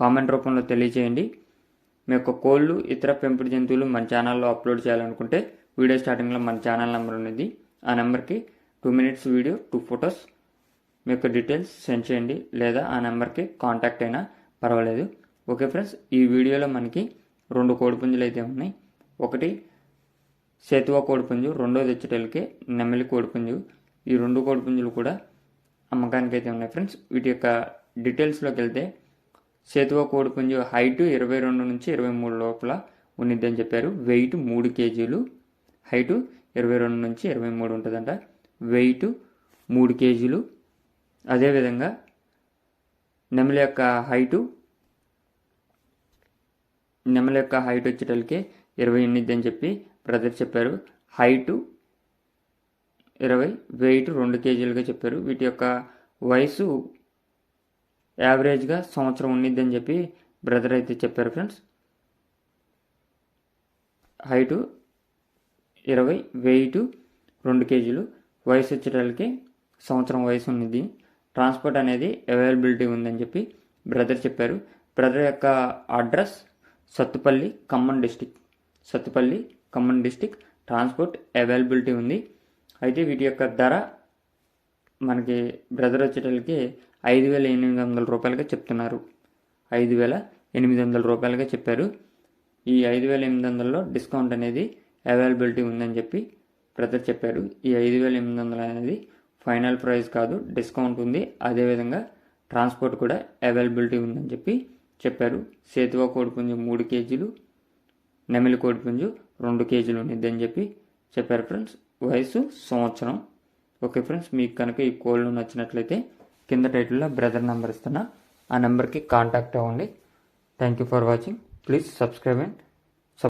Comment రూపంలో తెలియజేయండి. మీ యొక్క కోళ్ళు ఇతర పెంపుడు జంతువులు మన ఛానల్లో అప్లోడ్ చేయాలనుకుంటే వీడియో స్టార్టింగ్లో మన ఛానల్ నెంబర్ ఉన్నది. ఆ నెంబర్కి two minutes video two photos మీ యొక్క డీటెయిల్స్ సెండ్ చేయండి. లేదా ఆ నెంబర్కి కాంటాక్ట్ అయినా పర్వాలేదు. ఓకే ఫ్రెండ్స్ ఈ వీడియోలో మనకి రెండు కోడిపుంజులు అయితే ఉన్నాయి. ఒకటి సేతువా కోడిపుంజు రెండోది వచ్చేటలకి నెమ్మలి కోడిపుంజు ఈ రెండు కోడిపుంజులు కూడా అమ్మకానికి అయితే ఉన్నాయి ఫ్రెండ్స్. వీటి యొక్క డీటెయిల్స్లోకి వెళ్తే సేతువా కోడిపుంజు హైట్ ఇరవై రెండు నుంచి ఇరవై మూడు లోపల ఉన్నిద్దని చెప్పారు. వెయిట్ మూడు కేజీలు. హైటు ఇరవై రెండు నుంచి ఇరవై మూడు ఉంటుందంట. వెయిట్ మూడు కేజీలు. అదేవిధంగా నెమలి యొక్క హైటు నెమలి యొక్క హైట్ వచ్చేటలకి ఇరవై ఎనిమిది అని చెప్పి బ్రదర్ చెప్పారు. హైటు ఇరవై వెయిట్ రెండు కేజీలుగా చెప్పారు. వీటి యొక్క వయసు యావరేజ్గా సంవత్సరం ఉండిద్ది అని చెప్పి బ్రదర్ అయితే చెప్పారు ఫ్రెండ్స్. హైటు ఇరవై వెయిట్ రెండు కేజీలు. వయసు వచ్చేటలకి సంవత్సరం వయసు ఉన్నది ట్రాన్స్పోర్ట్ అనేది అవైలబిలిటీ ఉందని చెప్పి బ్రదర్ చెప్పారు. బ్రదర్ యొక్క address Sattupalli Khammam district. Sattupalli Khammam district. Transport availability ఉంది. అయితే వీటి యొక్క ధర మనకి బ్రదర్ వచ్చేటలకి ఐదు వేల ఎనిమిది వందల రూపాయలుగా చెప్తున్నారు. ఐదు వేల ఎనిమిది వందల రూపాయలుగా చెప్పారు. ఈ ఐదు వేల ఎనిమిది వందలలో డిస్కౌంట్ అనేది అవైలబిలిటీ ఉందని చెప్పి బ్రదర్ చెప్పారు. ఈ ఐదు వేల ఎనిమిది వందలు అనేది ఫైనల్ ప్రైస్ కాదు డిస్కౌంట్ ఉంది. అదేవిధంగా ట్రాన్స్పోర్ట్ కూడా అవైలబిలిటీ ఉందని చెప్పి చెప్పారు. సేతువా కోడిపుంజు మూడు కేజీలు నెమిలి కోడిపుంజు రెండు కేజీలు ఉండిద్దని చెప్పి చెప్పారు ఫ్రెండ్స్. వయసు సంవత్సరం. ఓకే ఫ్రెండ్స్ మీకు కనుక ఈ కోళ్ళు నచ్చినట్లయితే కింద టైటిల్లో బ్రదర్ నెంబర్ ఇస్తున్నా. ఆ నెంబర్కి కాంటాక్ట్ అవ్వండి. Thank you for watching please subscribe and